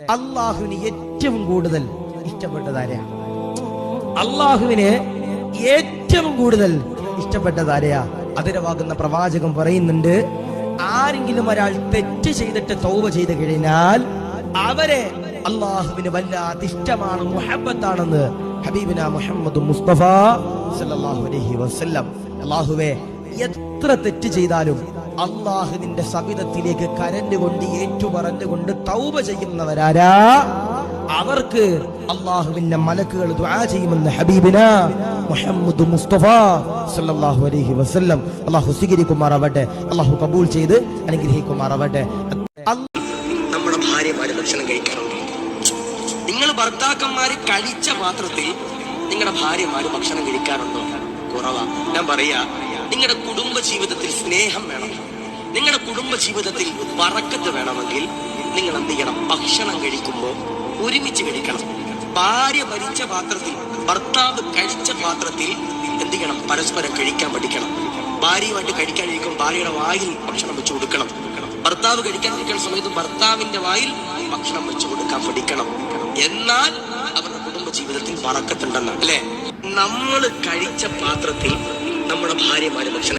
അള്ളാഹുവിന് ഏറ്റവും കൂടുതൽ ഇഷ്ടപ്പെട്ടത് ആരെയാ? അള്ളാഹുവിന് ഏറ്റവും കൂടുതൽ ഇഷ്ടപ്പെട്ടത് ആരെയാ? അതിരവാകുന്ന പ്രവാചകം പറയുന്നുണ്ട് ആരെങ്കിലും ഒരാൾ തെറ്റ് ചെയ്തിട്ട് തൗവ ചെയ്ത് കഴിഞ്ഞാൽ അവരെ അള്ളാഹുവിന് വല്ലാത്ത ഇഷ്ടമാണ് മുഹബത്താണെന്ന് ഹബീബിന മുഹമ്മദ് മുസ്തഫ സല്ലല്ലാഹു അലൈഹി വസല്ലം. അള്ളാഹുവേ എത്ര തെറ്റ് ചെയ്താലും അള്ളാഹുവിന്റെ സവിധത്തിലേക്ക് കരഞ്ഞുകൊണ്ട് ഏറ്റുപറഞ്ഞുകൊണ്ട് തൗബ ചെയ്യുന്നവരാരാ? അവർക്ക് അള്ളാഹുവിന്റെ മലക്കുകൾ ചെയ്യുമെന്ന് ഹബീബിന മുഹമ്മദ് മുസ്തഫ സല്ലാഹു അലഹി വസല്ലം. അള്ളാഹു സ്വീകരിക്കുമാറാവട്ടെ അള്ളാഹു കബൂൾ ചെയ്ത് അനുഗ്രഹിക്കുമാറാവട്ടെ. നമ്മുടെ ഭാര്യമാര് ഭക്ഷണം കഴിക്കാറുണ്ട്. നിങ്ങൾ ഭർത്താക്കന്മാര് കഴിച്ച പാത്രത്തിൽ നിങ്ങളുടെ ഭാര്യമാര് ഭക്ഷണം കഴിക്കാറുണ്ടോ? കുറവാ. ഞാൻ പറയാ നിങ്ങളുടെ കുടുംബ ജീവിതത്തിൽ സ്നേഹം വേണം. നിങ്ങളുടെ കുടുംബ ജീവിതത്തിൽ വറക്കത്ത് വേണമെങ്കിൽ നിങ്ങൾ എന്ത് ചെയ്യണം? ഭക്ഷണം കഴിക്കുമ്പോൾ ഒരുമിച്ച് കഴിക്കണം. ഭാര്യ ഭരിച്ച പാത്രത്തിൽ ഭർത്താവ് കഴിച്ച പാത്രത്തിൽ എന്ത് ചെയ്യണം? പരസ്പരം കഴിക്കാൻ പഠിക്കണം. ഭാര്യയുമായിട്ട് കഴിക്കാനിരിക്കും ഭാര്യയുടെ വായിൽ ഭക്ഷണം വെച്ച് കൊടുക്കണം. ഭർത്താവ് കഴിക്കാനിരിക്കുന്ന സമയത്ത് ഭർത്താവിന്റെ വായിൽ ഭക്ഷണം വെച്ച് കൊടുക്കാൻ പഠിക്കണം. എന്നാൽ അവരുടെ കുടുംബ ജീവിതത്തിൽ പറക്കത്തുണ്ടെന്ന് അല്ലെ? നമ്മൾ കഴിച്ച പാത്രത്തിൽ നമ്മുടെ ഭാര്യമാരും ഭക്ഷണം